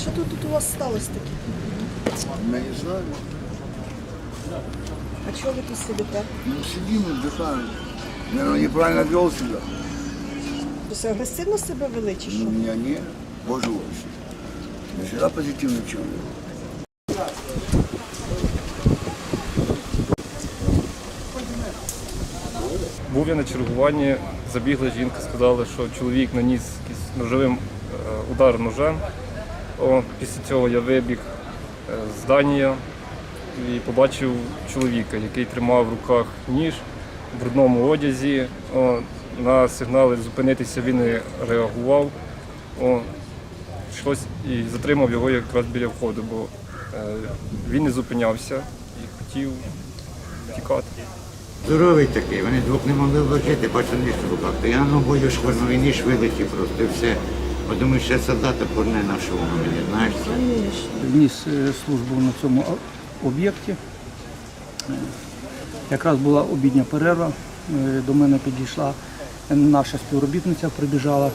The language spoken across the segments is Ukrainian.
Що тут, тут у вас сталося таке? Наїжджали. А чого ви тут сидите? Ну сидимо, дихаємо. Наверное, неправильно вел себя. Все агресивно себе вели чи? Ну, меня не. Боже, вообще. Я всегда позитивный человек. Був я на чергуванні, забігла жінка, сказала, що чоловік наніс ножовим е, удар ножем. О, після цього я вибіг е, з здання і побачив чоловіка, який тримав в руках ніж в брудному одязі. О, на сигнали зупинитися він не реагував. О, щось і затримав його якраз біля входу, бо е, він не зупинявся і хотів тікати. Здоровий такий, вони двох не могли вложити, бачу ніж в руках. То я ногою швирнув і ніж вилетів просто і все. Бо думаю, ще солдата порне нашого мені, знаєш. це. Вніс е, службу на цьому об'єкті. Е, Якраз була обідня перерва. е, До мене підійшла наша співробітниця, прибіжала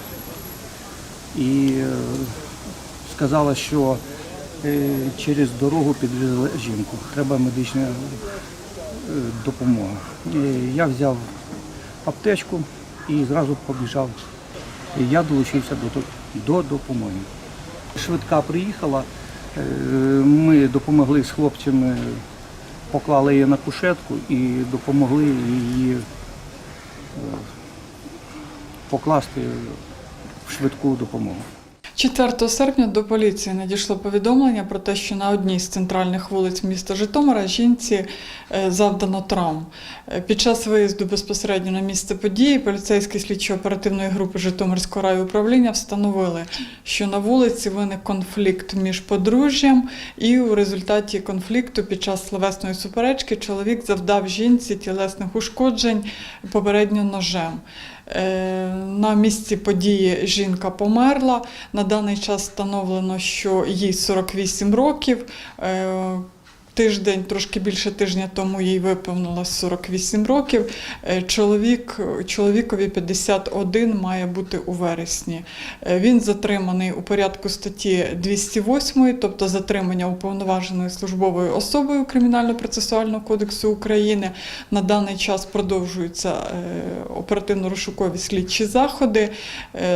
і сказала, що через дорогу підвезли жінку. Треба медична е, допомога. Я взяв аптечку і зразу побіжав. Я долучився до, до допомоги. Швидка приїхала, е, ми допомогли з хлопцями, поклали її на кушетку і допомогли її е, покласти в швидку допомогу. 4 серпня до поліції надійшло повідомлення про те, що на одній з центральних вулиць міста Житомира жінці е, завдано травм. Е, Під час виїзду безпосередньо на місце події поліцейські слідчо-оперативної групи Житомирського райуправління встановили, що на вулиці виник конфлікт між подружжям, і у результаті конфлікту під час словесної суперечки чоловік завдав жінці тілесних ушкоджень попередньо ножем. Е, На місці події жінка померла. На даний час встановлено, що їй 48 років. Тиждень, трошки більше тижня тому їй виповнилось 48 років. Е, Чоловік, чоловікові 51 має бути у вересні. Е, Він затриманий у порядку статті 208, тобто затримання уповноваженою службовою особою Кримінально-процесуального кодексу України. На даний час продовжуються е, оперативно-розшукові слідчі заходи.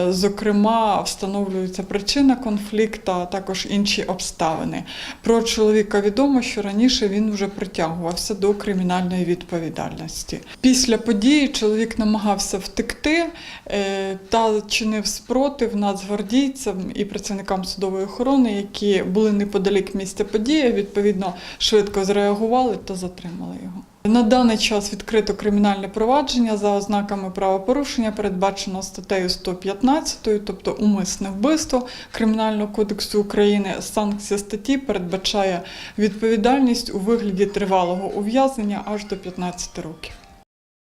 Зокрема, встановлюється причина конфлікту, а також інші обставини. Про чоловіка відомо, що раніше він вже притягувався до кримінальної відповідальності. Після події чоловік намагався втекти е, та чинив спротив нацгвардійцям і працівникам судової охорони, які були неподалік місця події. Відповідно, швидко зреагували та затримали його. На даний час відкрито кримінальне провадження за ознаками правопорушення, передбачено статтею 115, тобто умисне вбивство Кримінального кодексу України. Санкція статті передбачає відповідальність у вигляді тривалого ув'язнення аж до 15 років.